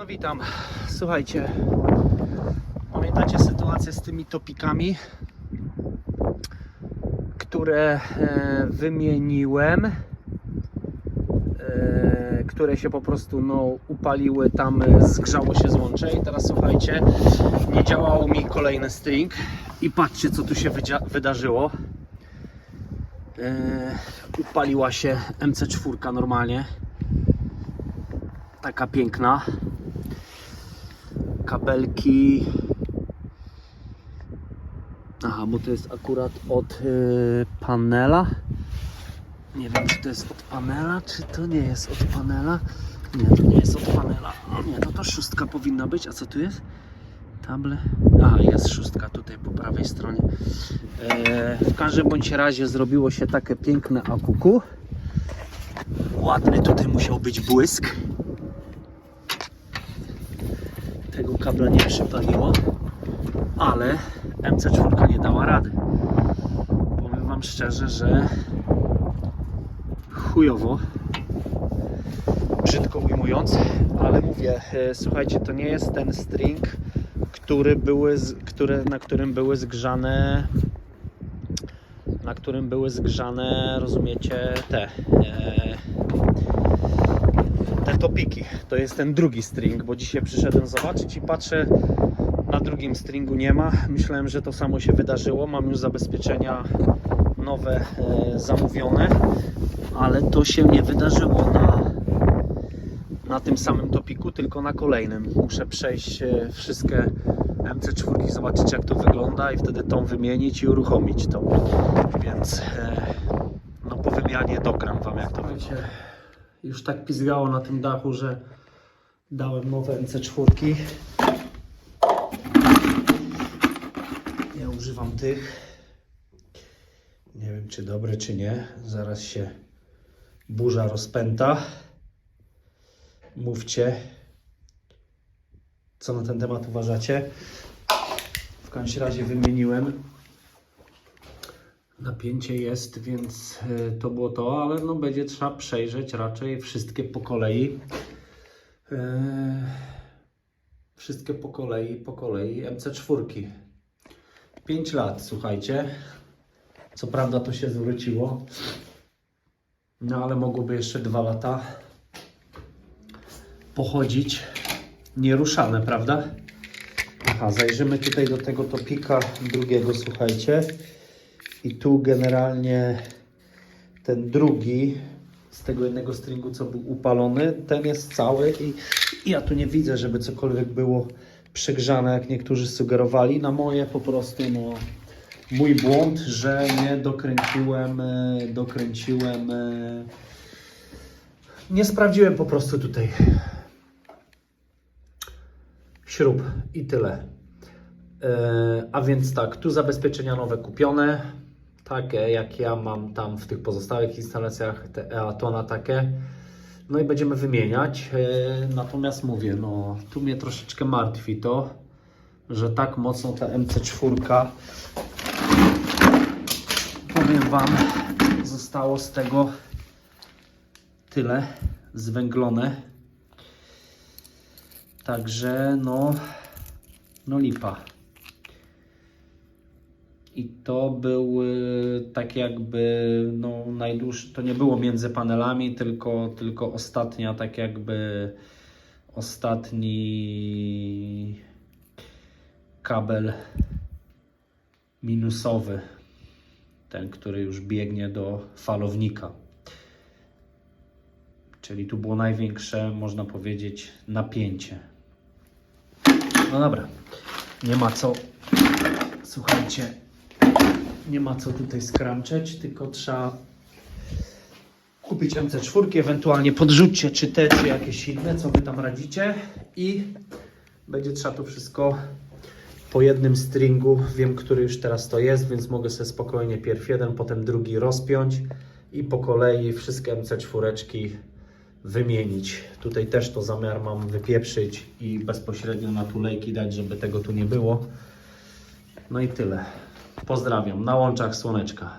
No witam. Słuchajcie, pamiętacie sytuację z tymi topikami, które e, wymieniłem, e, które się po prostu no, upaliły, tam e, zgrzało się złącze i teraz słuchajcie, nie działał mi kolejny string i patrzcie co tu się wydarzyło. E, upaliła się MC4 normalnie taka piękna. Kabelki. Aha, bo to jest akurat od y, panela. Nie wiem, czy to jest od panela, czy to nie jest od panela. Nie, to nie jest od panela. O nie, no to szóstka powinna być. A co tu jest? Table. A, jest szóstka tutaj po prawej stronie. E, w każdym bądź razie zrobiło się takie piękne akuku. Ładny tutaj musiał być błysk tego kabla nie przypaliło, ale MC4 nie dała rady. Powiem Wam szczerze, że chujowo, brzydko ujmując, ale mówię, e, słuchajcie, to nie jest ten string, który były, z, które, na którym były zgrzane na którym były zgrzane, rozumiecie, te e, topiki. To jest ten drugi string, bo dzisiaj przyszedłem zobaczyć i patrzę, na drugim stringu nie ma. Myślałem, że to samo się wydarzyło. Mam już zabezpieczenia nowe e, zamówione, ale to się nie wydarzyło na, na tym samym topiku, tylko na kolejnym. Muszę przejść e, wszystkie MC4, zobaczyć jak to wygląda i wtedy tą wymienić i uruchomić to. Więc e, no po wymianie dogram Wam jak to wygląda już tak pizgało na tym dachu, że dałem nowe MC4. Ja używam tych. Nie wiem, czy dobre, czy nie. Zaraz się burza rozpęta. Mówcie, co na ten temat uważacie. W każdym razie wymieniłem Napięcie jest, więc y, to było to, ale no będzie trzeba przejrzeć raczej wszystkie po kolei. Yy, Wszystkie po kolei, po kolei MC4. 5 lat, słuchajcie. Co prawda to się zwróciło. No ale mogłoby jeszcze 2 lata pochodzić nieruszane, prawda? Aha, zajrzymy tutaj do tego topika drugiego, słuchajcie. I tu generalnie ten drugi z tego jednego stringu, co był upalony, ten jest cały i, ja tu nie widzę, żeby cokolwiek było przegrzane, jak niektórzy sugerowali. Na moje po prostu no, mój błąd, że nie dokręciłem, e, dokręciłem, e, nie sprawdziłem po prostu tutaj śrub i tyle. E, A więc tak, tu zabezpieczenia nowe kupione, takie jak ja mam tam w tych pozostałych instalacjach, te Eatona takie. No i będziemy wymieniać. E, Natomiast mówię, no tu mnie troszeczkę martwi to, że tak mocno ta MC4 powiem Wam, zostało z tego tyle zwęglone. Także no, no lipa. I to był y, tak jakby no, najdłuższy, to nie było między panelami, tylko, tylko ostatnia, tak jakby ostatni kabel minusowy, ten, który już biegnie do falownika. Czyli tu było największe, można powiedzieć, napięcie. No dobra, nie ma co, słuchajcie, nie ma co tutaj skramczeć, tylko trzeba kupić MC4, ewentualnie podrzućcie czy te, czy jakieś inne, co Wy tam radzicie i będzie trzeba to wszystko po jednym stringu, wiem, który już teraz to jest, więc mogę sobie spokojnie pierw jeden, potem drugi rozpiąć i po kolei wszystkie MC4 wymienić. Tutaj też to zamiar mam wypieprzyć i bezpośrednio na tulejki dać, żeby tego tu nie było. No i tyle. Pozdrawiam. Na łączach słoneczka.